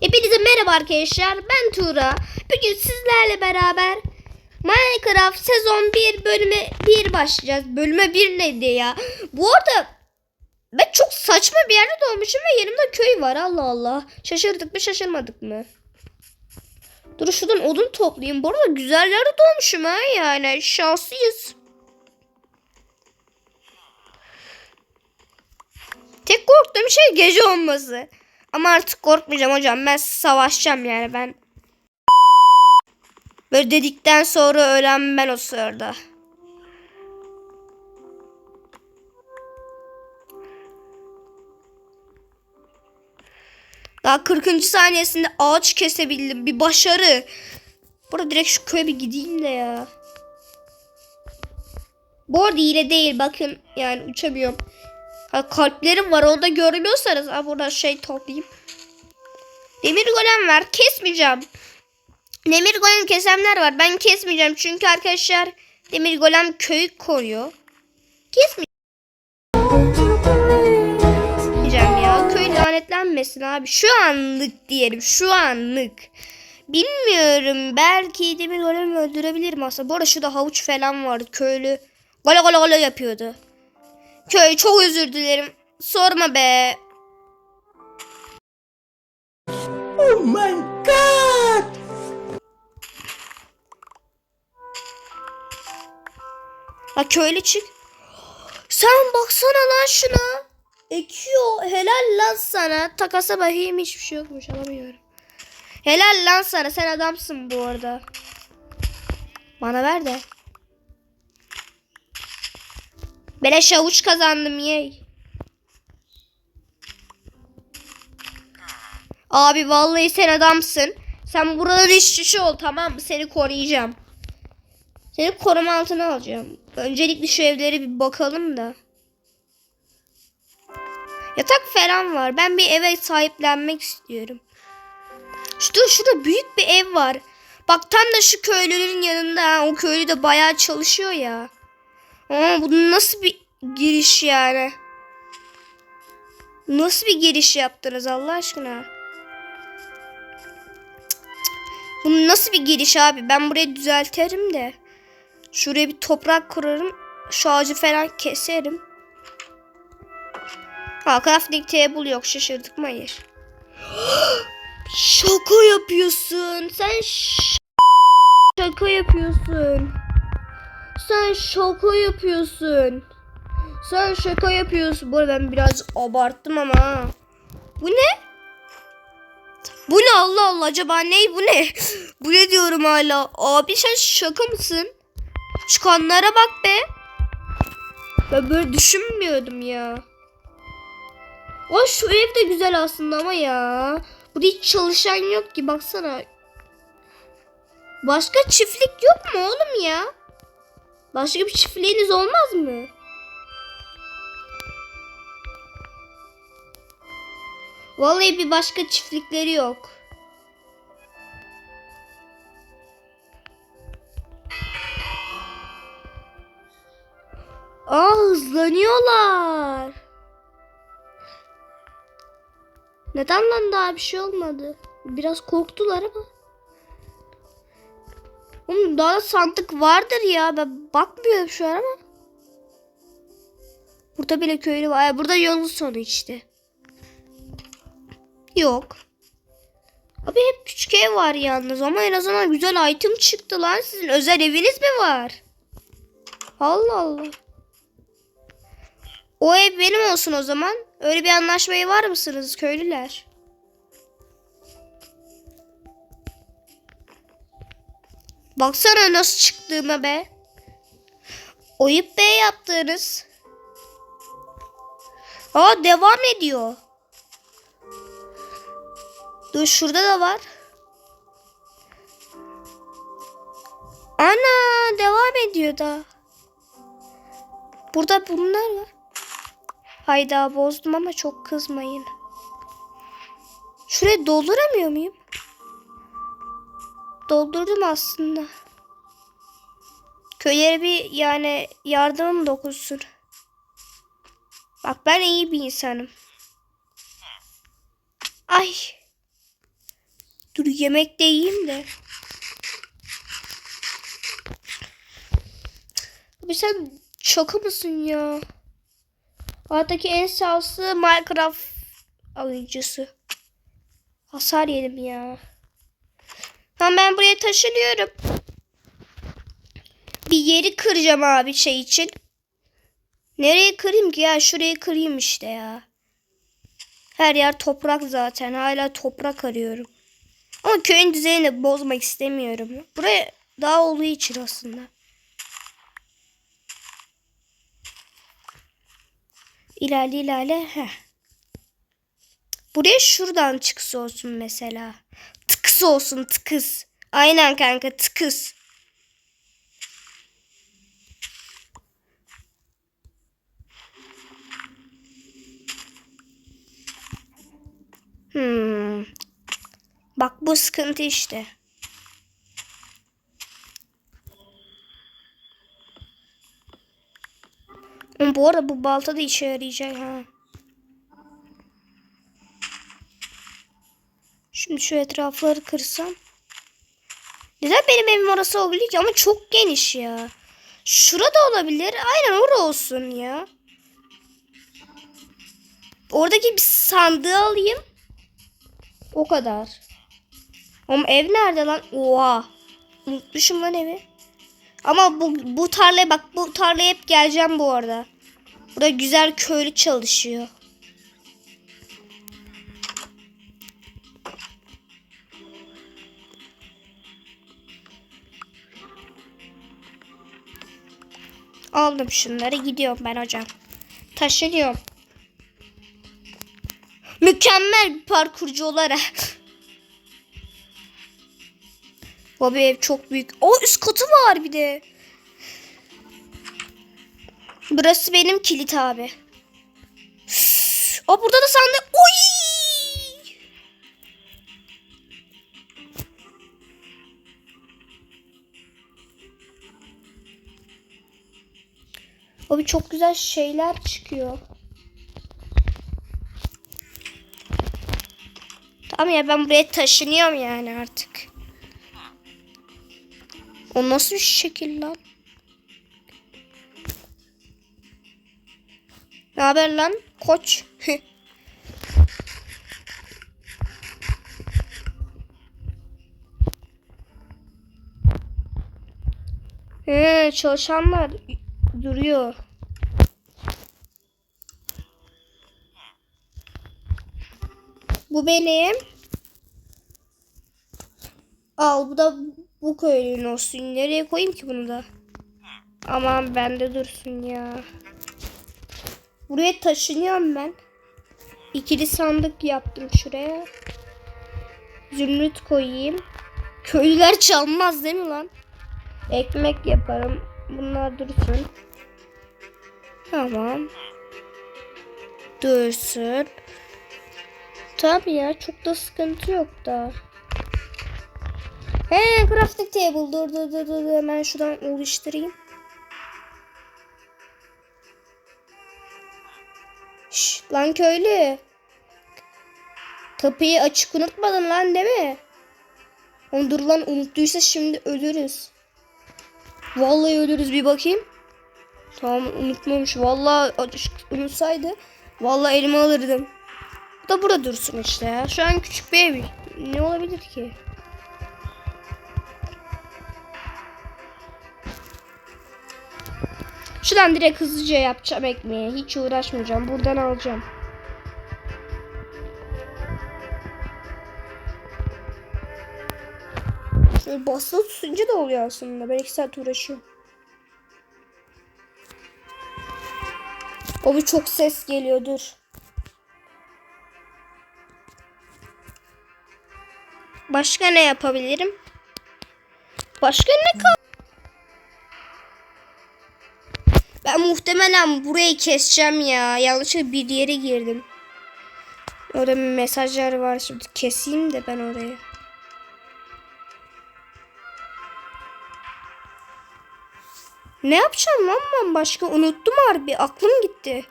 Hepinize merhaba arkadaşlar. Ben Tuğra. Bugün sizlerle beraber Minecraft sezon 1 bölüme 1 başlayacağız. Bölüme 1 neydi ya? Bu arada ben çok saçma bir yerde doğmuşum ve yanımda köy var. Allah Allah. Şaşırdık mı şaşırmadık mı? Dur şuradan odun toplayayım. Bu arada güzel yerde doğmuşum ha yani. Şanslıyız. Tek korktuğum şey gece olması. Ama artık korkmayacağım hocam. Ben savaşacağım yani ben. Böyle dedikten sonra ölen ben o sırada. Daha 40. saniyesinde ağaç kesebildim. Bir başarı. Burada direkt şu köye bir gideyim de ya. Bu arada hile değil. Bakın yani uçamıyorum. Ha, kalplerim var onu da görmüyorsanız. Ha, burada şey toplayayım. Demir golem var. Kesmeyeceğim. Demir golem kesenler var. Ben kesmeyeceğim. Çünkü arkadaşlar demir golem köyü koruyor. Kesmeyeceğim ya. Köy lanetlenmesin abi. Şu anlık diyelim. Şu anlık. Bilmiyorum. Belki demir golemi öldürebilirim aslında. Bu arada şurada havuç falan vardı. Köylü. Gala gala gala yapıyordu. Köy çok özür dilerim. Sorma be. Oh my god! La köylü çık. Sen baksana lan şuna. Ekiyor. Helal lan sana. Takasa bakayım hiçbir şey yokmuş alamıyorum. Helal lan sana. Sen adamsın bu arada. Bana ver de. Beleş avuç kazandım yey. Abi vallahi sen adamsın. Sen buranın işçisi ol tamam mı? Seni koruyacağım. Seni koruma altına alacağım. Öncelikle şu evlere bir bakalım da. Yatak falan var. Ben bir eve sahiplenmek istiyorum. Şurada, şurada büyük bir ev var. Bak tam da şu köylünün yanında. O köylü de bayağı çalışıyor ya. Ama bu nasıl bir giriş yani? Nasıl bir giriş yaptınız Allah aşkına? Bu nasıl bir giriş abi? Ben burayı düzeltirim de. Şuraya bir toprak kurarım. Şu ağacı falan keserim. Ha crafting table yok şaşırdık mı? Hayır. Şaka yapıyorsun. Sen şaka yapıyorsun. Sen şaka yapıyorsun. Sen şaka yapıyorsun. Bu ben biraz abarttım ama. Bu ne? Bu ne Allah Allah acaba ne bu ne? bu ne diyorum hala. Abi sen şaka mısın? Çıkanlara bak be. Ben böyle düşünmüyordum ya. O şu ev de güzel aslında ama ya. Burada hiç çalışan yok ki baksana. Başka çiftlik yok mu oğlum ya? Başka bir çiftliğiniz olmaz mı? Vallahi bir başka çiftlikleri yok. Aa hızlanıyorlar. Neden lan daha bir şey olmadı? Biraz korktular ama. Oğlum daha da sandık vardır ya. Ben bakmıyorum şu an ama. Burada bile köylü var. Burada yolun sonu işte. Yok. Abi hep küçük ev var yalnız ama en azından güzel item çıktı lan. Sizin özel eviniz mi var? Allah Allah. O ev benim olsun o zaman. Öyle bir anlaşmaya var mısınız köylüler? Baksana nasıl çıktığıma be. Oyup Bey yaptığınız. Aa devam ediyor. Dur şurada da var. Ana devam ediyor da. Burada bunlar var. Hayda bozdum ama çok kızmayın. Şurayı dolduramıyor muyum? Doldurdum aslında. Köylere bir yani yardımım dokunsun. Bak ben iyi bir insanım. Ay. Dur yemek de yiyeyim de. Abi sen şaka mısın ya? Hayattaki en şanslı Minecraft oyuncusu. Hasar yedim ya. Tamam ben buraya taşınıyorum. Bir yeri kıracağım abi şey için. Nereye kırayım ki ya? Şurayı kırayım işte ya. Her yer toprak zaten. Hala toprak arıyorum. Ama köyün düzenini bozmak istemiyorum. Buraya daha olduğu için aslında. İlerle ilerle. Heh. Buraya şuradan çıkış olsun mesela. Tıkıs olsun tıkıs. Aynen kanka tıkıs. Hmm. Bak bu sıkıntı işte. Bu arada bu balta da işe yarayacak ha. Şimdi şu etrafları kırsam. Neden benim evim orası olabilir ki? Ama çok geniş ya. Şurada olabilir. Aynen orada olsun ya. Oradaki bir sandığı alayım. O kadar. Ama ev nerede lan? Oha. Unutmuşum lan evi. Ama bu, bu tarlaya bak bu tarlaya hep geleceğim bu arada. Burada güzel köylü çalışıyor. Aldım şunları gidiyorum ben hocam. Taşınıyorum. Mükemmel bir parkurcu olarak. Baba ev çok büyük. O üst katı var bir de. Burası benim kilit abi. O burada da sandık. Oy! Abi çok güzel şeyler çıkıyor. Tamam ya ben buraya taşınıyorum yani artık. O nasıl bir şekil lan? Ne haber lan koç? He, çalışanlar duruyor. Bu benim. Al bu da bu köylünün olsun. Nereye koyayım ki bunu da? Aman bende dursun ya. Buraya taşınıyorum ben. İkili sandık yaptım şuraya. Zümrüt koyayım. Köylüler çalmaz değil mi lan? Ekmek yaparım. Bunlar dursun. Tamam. Dursun. Tabii ya çok da sıkıntı yok da. He crafting table dur dur dur dur hemen şuradan oluşturayım. Şş, lan köylü. Kapıyı açık unutmadın lan değil mi? Onu dur lan unuttuysa şimdi ölürüz. Vallahi ölürüz bir bakayım. Tamam unutmamış. Açık unutsaydı. Vallahi elime alırdım. Bu da burada dursun işte ya. Şu an küçük bir ev. Ne olabilir ki? Şuradan direkt hızlıca yapacağım ekmeği. Hiç uğraşmayacağım. Buradan alacağım. Şöyle basılı tutunca da oluyor aslında. Ben iki saat uğraşıyorum. Bir çok ses geliyor dur. Başka ne yapabilirim? Başka ne kal? Ben muhtemelen burayı keseceğim ya. Yanlışlıkla bir yere girdim. Orada mesajlar var. Şimdi keseyim de ben orayı. Ne yapacağım lan ben başka? Unuttum harbi. Aklım gitti.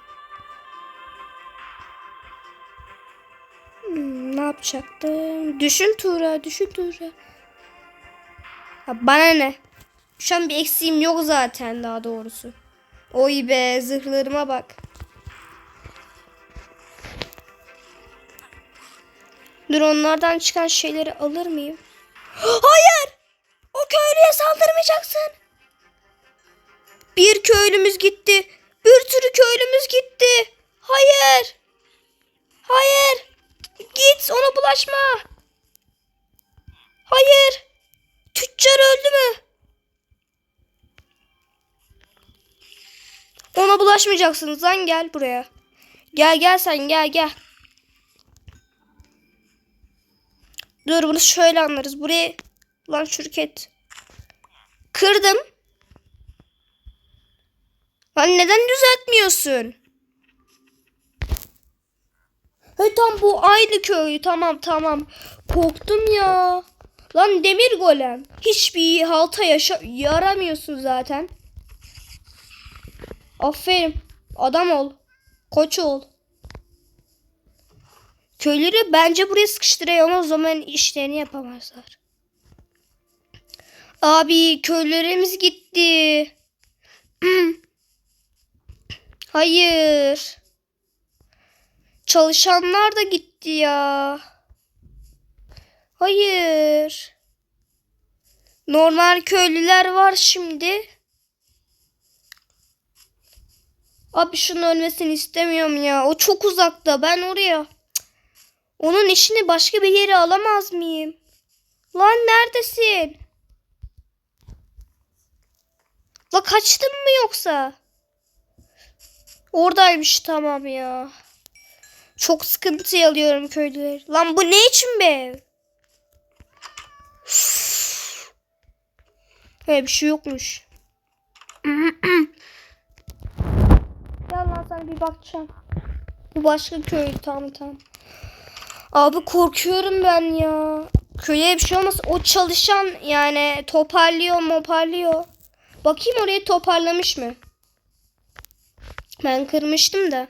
Hmm, ne yapacaktım? Düşün Tuğra, düşün Tuğra. Ha, bana ne? Şu an bir eksiğim yok zaten daha doğrusu. Oy be zırhlarıma bak. Dur onlardan çıkan şeyleri alır mıyım? Hayır! O köylüye saldırmayacaksın. Bir köylümüz gitti. Bir sürü köylümüz gitti. Hayır. Hayır. Git ona bulaşma. Hayır. Tüccar öldü mü? Ona bulaşmayacaksınız lan gel buraya. Gel gel sen gel gel. Dur bunu şöyle anlarız. Buraya lan şirket. Kırdım. Lan neden düzeltmiyorsun? He tam bu aynı köy. Tamam tamam. Korktum ya. Lan demir golem. Hiçbir halta yaşa yaramıyorsun zaten. Aferin. Adam ol. Koç ol. Köyleri bence buraya sıkıştırayım o zaman işlerini yapamazlar. Abi köylerimiz gitti. Hayır. Çalışanlar da gitti ya. Hayır. Normal köylüler var şimdi. Abi şunun ölmesini istemiyorum ya. O çok uzakta. Ben oraya. Onun işini başka bir yere alamaz mıyım? Lan neredesin? La kaçtın mı yoksa? Oradaymış tamam ya. Çok sıkıntı alıyorum köylüler. Lan bu ne için be? He bir şey yokmuş. Gel lan sana bir bakacağım. Bu başka köy tamam tamam. Abi korkuyorum ben ya. Köye bir şey olmaz. O çalışan yani toparlıyor moparlıyor. Bakayım orayı toparlamış mı? Ben kırmıştım da.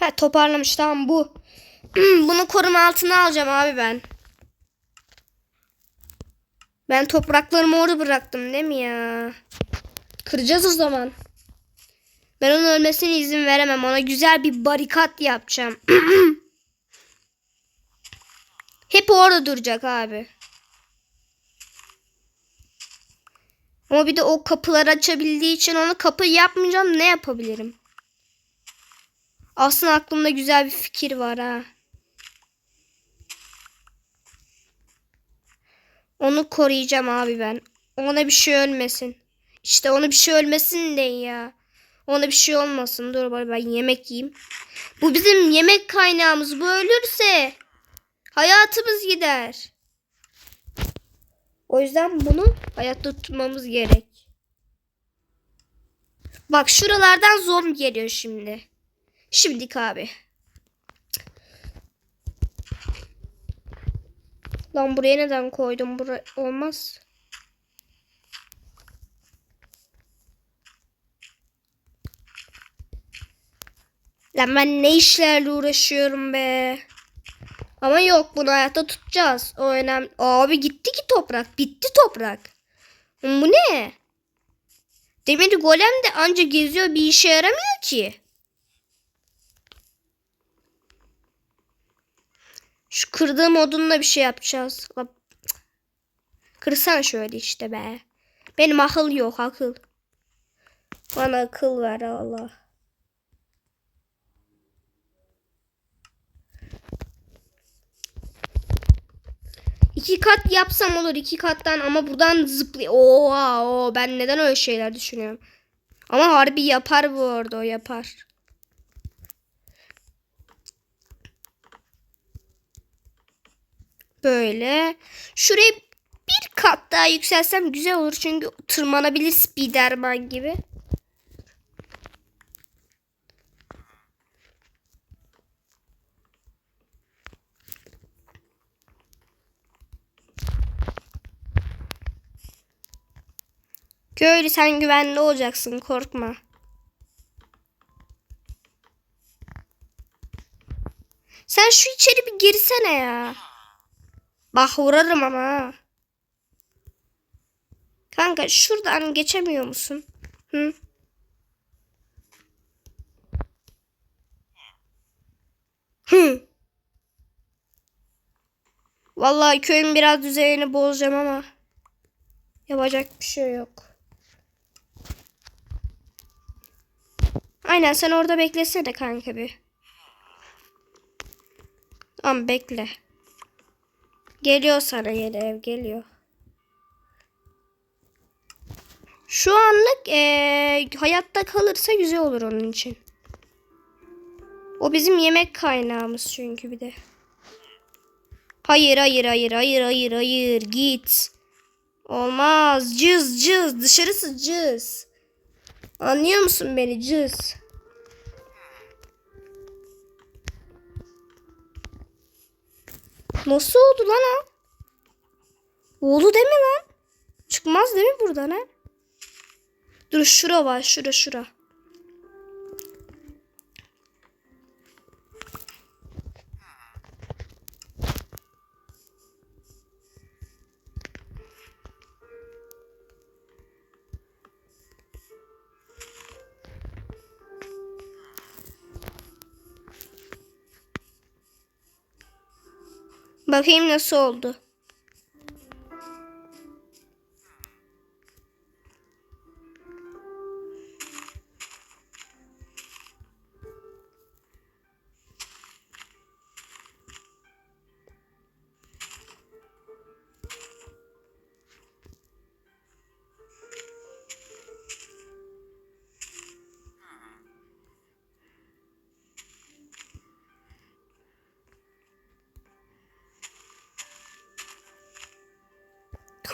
Ha toparlamış tamam bu. Bunu koruma altına alacağım abi ben. Ben topraklarımı orada bıraktım değil mi ya? Kıracağız o zaman. Ben onun ölmesine izin veremem. Ona güzel bir barikat yapacağım. Hep orada duracak abi. Ama bir de o kapıları açabildiği için ona kapı yapmayacağım. Ne yapabilirim? Aslında aklımda güzel bir fikir var ha. Onu koruyacağım abi ben. Ona bir şey ölmesin. İşte ona bir şey ölmesin de ya. Ona bir şey olmasın. Dur bari ben yemek yiyeyim. Bu bizim yemek kaynağımız. Bu ölürse hayatımız gider. O yüzden bunu hayatta tutmamız gerek. Bak şuralardan zombi geliyor şimdi. Şimdilik abi. Lan buraya neden koydum? Bura olmaz. Lan ben ne işlerle uğraşıyorum be. Ama yok bunu hayatta tutacağız. O önemli. Abi gitti ki toprak. Bitti toprak. Bu ne? Demir golem de anca geziyor bir işe yaramıyor ki. Şu kırdığım odunla bir şey yapacağız. Kırsan şöyle işte be. Benim akıl yok akıl. Bana akıl ver Allah. İki kat yapsam olur iki kattan ama buradan zıplay. Oha o ben neden öyle şeyler düşünüyorum. Ama harbi yapar bu arada o yapar. Böyle. Şuraya bir kat daha yükselsem güzel olur. Çünkü tırmanabilir Spiderman gibi. Köylü sen güvenli olacaksın korkma. Sen şu içeri bir girsene ya. Bak vurarım ama. Kanka şuradan geçemiyor musun? Hı? Hı. Vallahi köyün biraz düzenini bozacağım ama yapacak bir şey yok. Aynen sen orada beklesene kanka bir. Tamam bekle. Geliyor sana yeni ev geliyor. Şu anlık eee, hayatta kalırsa güzel olur onun için. O bizim yemek kaynağımız çünkü bir de. Hayır hayır hayır hayır hayır hayır git. Olmaz cız cız dışarısı cız. Anlıyor musun beni cız? Nasıl oldu lan o? Oldu değil mi lan? Çıkmaz değil mi buradan ha? Dur şura var şura şura. Bakayım nasıl oldu.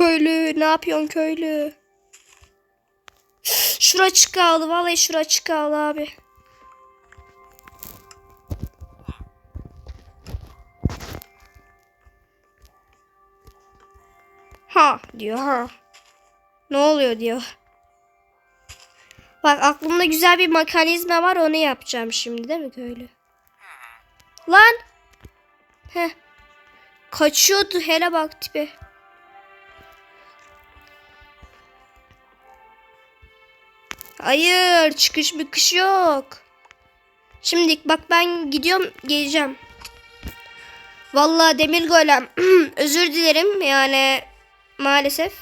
Köylü ne yapıyorsun köylü? Şura açık kaldı. Vallahi şura açık kaldı abi. Ha diyor ha. Ne oluyor diyor. Bak aklımda güzel bir mekanizma var onu yapacağım şimdi değil mi köylü? Lan. Heh. Kaçıyordu hele bak tipe. Hayır çıkış bıkış yok. Şimdi bak ben gidiyorum geleceğim. Vallahi demir golem özür dilerim yani maalesef.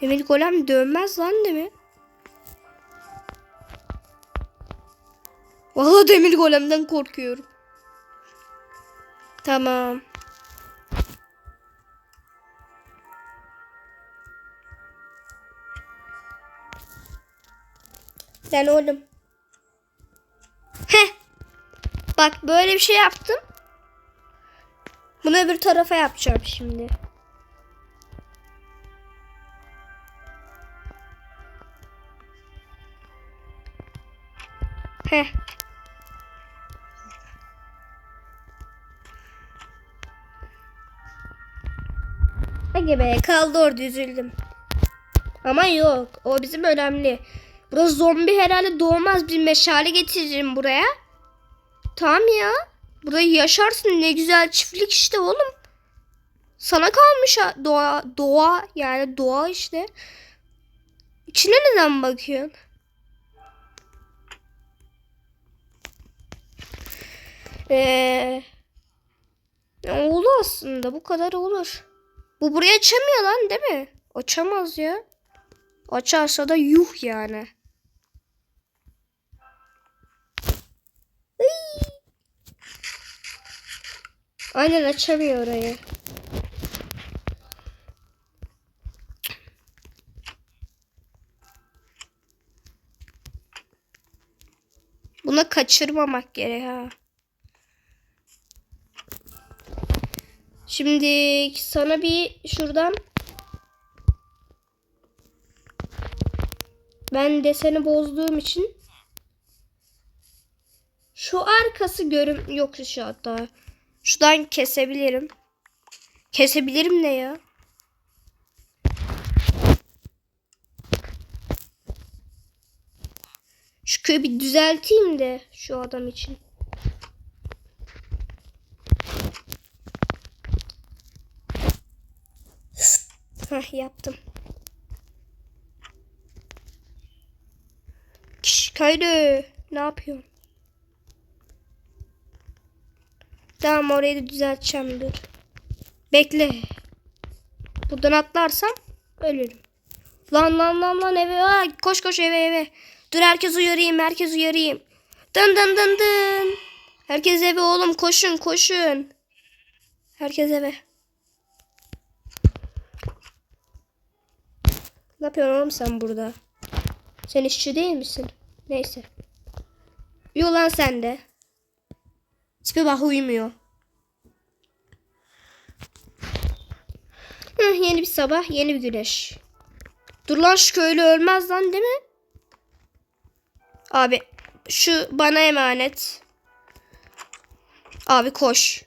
Demir golem dönmez lan değil mi? Vallahi demir golemden korkuyorum. Tamam. Lan oğlum. Heh. Bak böyle bir şey yaptım. Bunu öbür tarafa yapacağım şimdi. Heh. Hadi be kaldı orada üzüldüm. Ama yok o bizim önemli. Burası zombi herhalde doğmaz bir meşale getiririm buraya. Tamam ya. Burada yaşarsın ne güzel çiftlik işte oğlum. Sana kalmış doğa, doğa yani doğa işte. İçine neden bakıyorsun? Eee... Olur aslında bu kadar olur. Bu buraya açamıyor lan değil mi? Açamaz ya. Açarsa da yuh yani. Aynen açamıyor orayı. Buna kaçırmamak gerek ha. Şimdi sana bir şuradan ben deseni bozduğum için şu arkası görüm yok şu hatta. Şuradan kesebilirim. Kesebilirim ne ya? Şu köyü bir düzelteyim de şu adam için. Heh yaptım. Kişi köylü ne yapıyorsun? Tamam orayı da düzelteceğim dur. Bekle. Buradan atlarsam ölürüm. Lan lan lan lan eve Aa, koş koş eve eve. Dur herkes uyarayım herkes uyarayım. Dın dın dın dın. Herkes eve oğlum koşun koşun. Herkes eve. Ne yapıyorsun oğlum sen burada? Sen işçi değil misin? Neyse. Yo lan sen de. Tipe bak uyumuyor. Hı, yeni bir sabah, yeni bir güneş. Dur lan şu köylü ölmez lan değil mi? Abi şu bana emanet. Abi koş.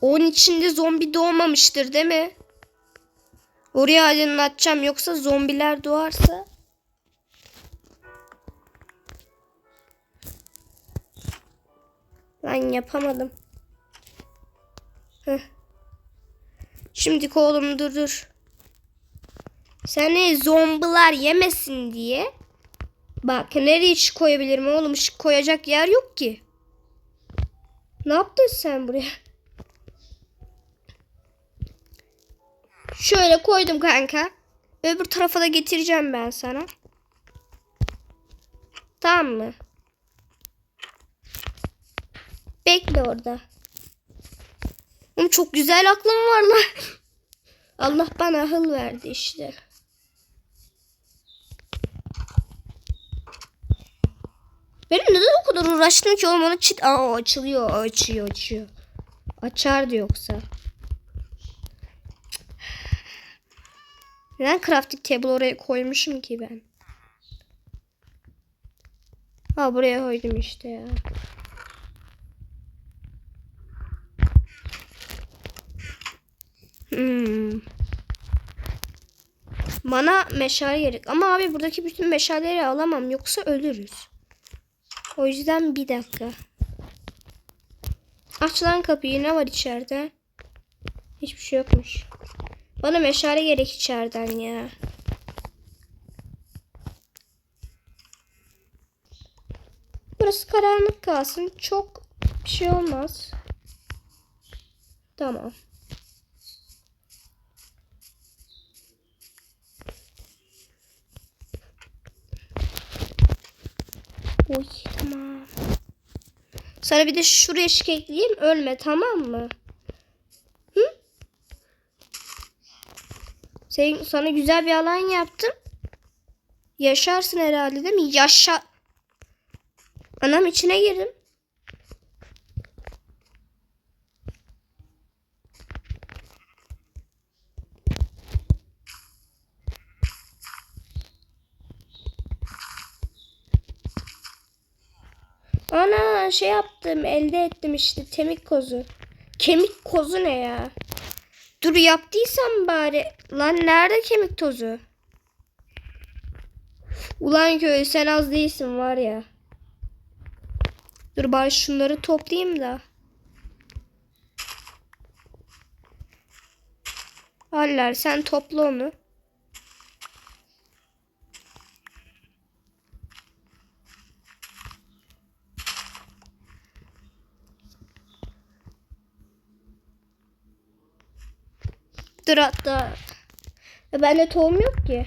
Onun içinde zombi doğmamıştır değil mi? Oraya aydınlatacağım yoksa zombiler doğarsa. Lan yapamadım. Heh. Şimdi oğlum dur dur. Seni zombiler yemesin diye. Bak nereye ışık koyabilirim oğlum? Işık koyacak yer yok ki. Ne yaptın sen buraya? Şöyle koydum kanka. Öbür tarafa da getireceğim ben sana. Tamam mı? Bekle orada. Oğlum çok güzel aklım var lan. Allah bana akıl verdi işte. Benim neden o kadar uğraştım ki oğlum ona çit... Aa açılıyor açıyor açıyor. Açardı yoksa. Neden crafting table oraya koymuşum ki ben? Ha buraya koydum işte ya. Hmm. Bana meşale gerek. Ama abi buradaki bütün meşaleleri alamam. Yoksa ölürüz. O yüzden bir dakika. Aç lan kapıyı. Ne var içeride? Hiçbir şey yokmuş. Bana meşale gerek içeriden ya. Burası karanlık kalsın. Çok bir şey olmaz. Tamam. Tamam. Sana bir de şuraya ışık ekleyeyim. Ölme tamam mı? Hı? Senin, sana güzel bir alan yaptım. Yaşarsın herhalde değil mi? Yaşa. Anam içine girdim. Ana şey yaptım elde ettim işte kemik kozu. Kemik kozu ne ya? Dur yaptıysam bari. Lan nerede kemik tozu? Ulan köy sen az değilsin var ya. Dur bari şunları toplayayım da. Haller sen topla onu. Dur hatta. E, Bende tohum yok ki.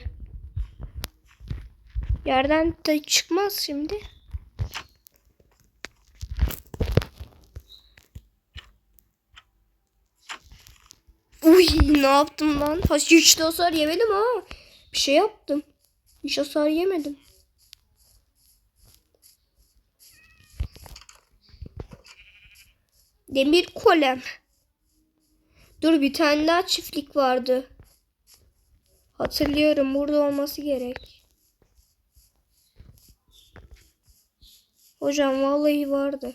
Yerden de çıkmaz şimdi. Uy ne yaptım lan? Ha, Hiç de hasar yemedim ha. Bir şey yaptım. Hiç hasar yemedim. Demir kolem. Dur bir tane daha çiftlik vardı. Hatırlıyorum burada olması gerek. Hocam vallahi vardı.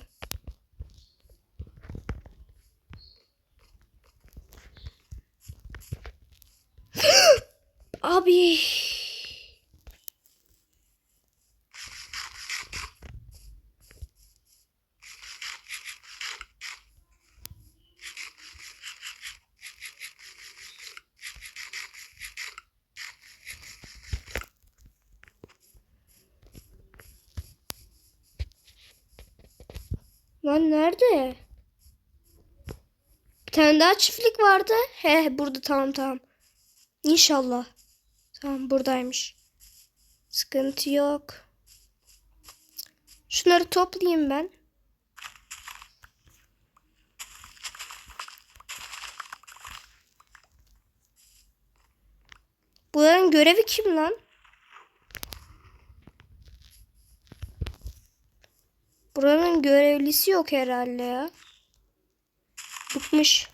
Abi. Lan nerede? Bir daha çiftlik vardı. He burada tamam tamam. İnşallah. Tamam buradaymış. Sıkıntı yok. Şunları toplayayım ben. Buranın görevi kim lan? Buranın görevlisi yok herhalde ya. Bıkmış.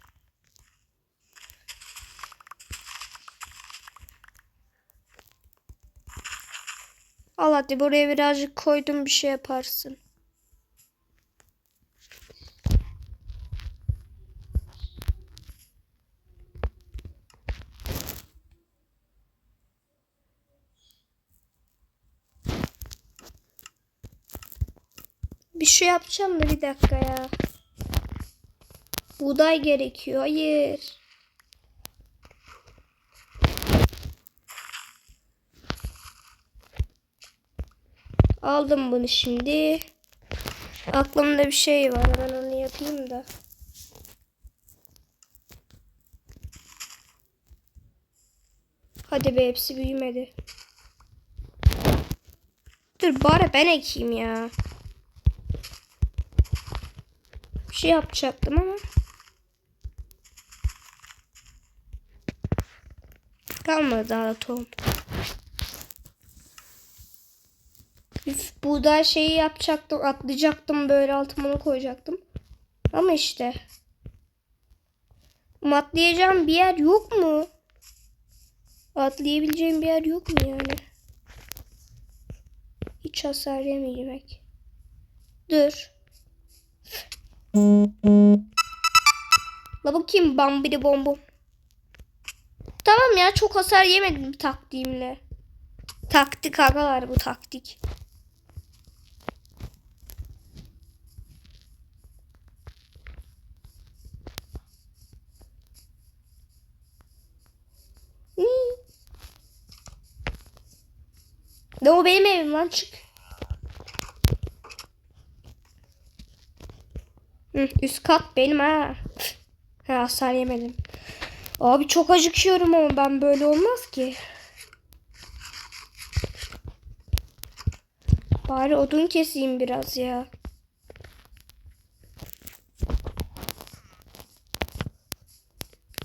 Al hadi buraya birazcık koydum bir şey yaparsın. Bir şey yapacağım da bir dakika ya. Buğday gerekiyor. Hayır. Aldım bunu şimdi. Aklımda bir şey var. Ben onu yapayım da. Hadi be hepsi büyümedi. Dur bari ben ekeyim ya. Bir şey yapacaktım ama. Kalmadı daha da tohum. Buğday şeyi yapacaktım. Atlayacaktım böyle altıma onu koyacaktım. Ama işte. Atlayacağım bir yer yok mu? Atlayabileceğim bir yer yok mu yani? Hiç hasar yemeyemek. Dur. La bakayım bambidi bombom. Tamam ya çok hasar yemedim taktiğimle. Taktik agalar bu taktik. Hmm. Ne o benim evim lan çık. Hı, üst kat benim ha. Ha hasar yemedim. Abi çok acıkıyorum ama ben böyle olmaz ki. Bari odun keseyim biraz ya.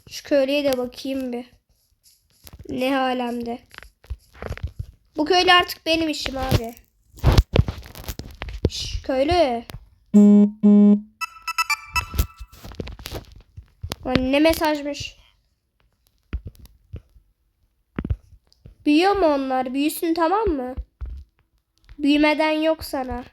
Şu köylüye de bakayım bir. Ne alemde. Bu köylü artık benim işim abi. Şş, köylü. Lan ne mesajmış. Büyüyor mu onlar? Büyüsün tamam mı? Büyümeden yok sana.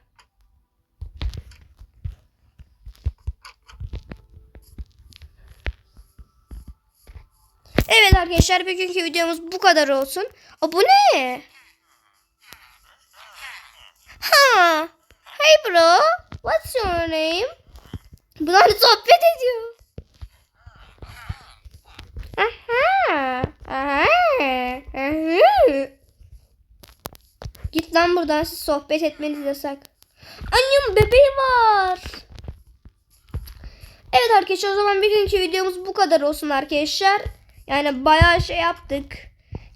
Evet arkadaşlar bugünkü videomuz bu kadar olsun. Aa, bu ne? Ha. Hey bro. What's your name? Bunlar sohbet ediyor. Aha. Aha. Aha. Git lan buradan siz sohbet etmeniz yasak. Annem bebeği var. Evet arkadaşlar o zaman bugünkü videomuz bu kadar olsun arkadaşlar. Yani bayağı şey yaptık.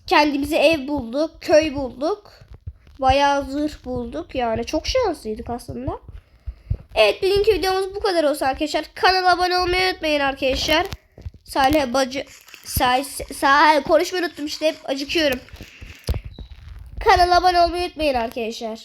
Kendimize ev bulduk, köy bulduk. Bayağı zırh bulduk. Yani çok şanslıydık aslında. Evet bugünkü videomuz bu kadar olsun arkadaşlar. Kanala abone olmayı unutmayın arkadaşlar. Salih bacı Salih, Salih konuşmayı unuttum işte hep acıkıyorum. Kanala abone olmayı unutmayın arkadaşlar.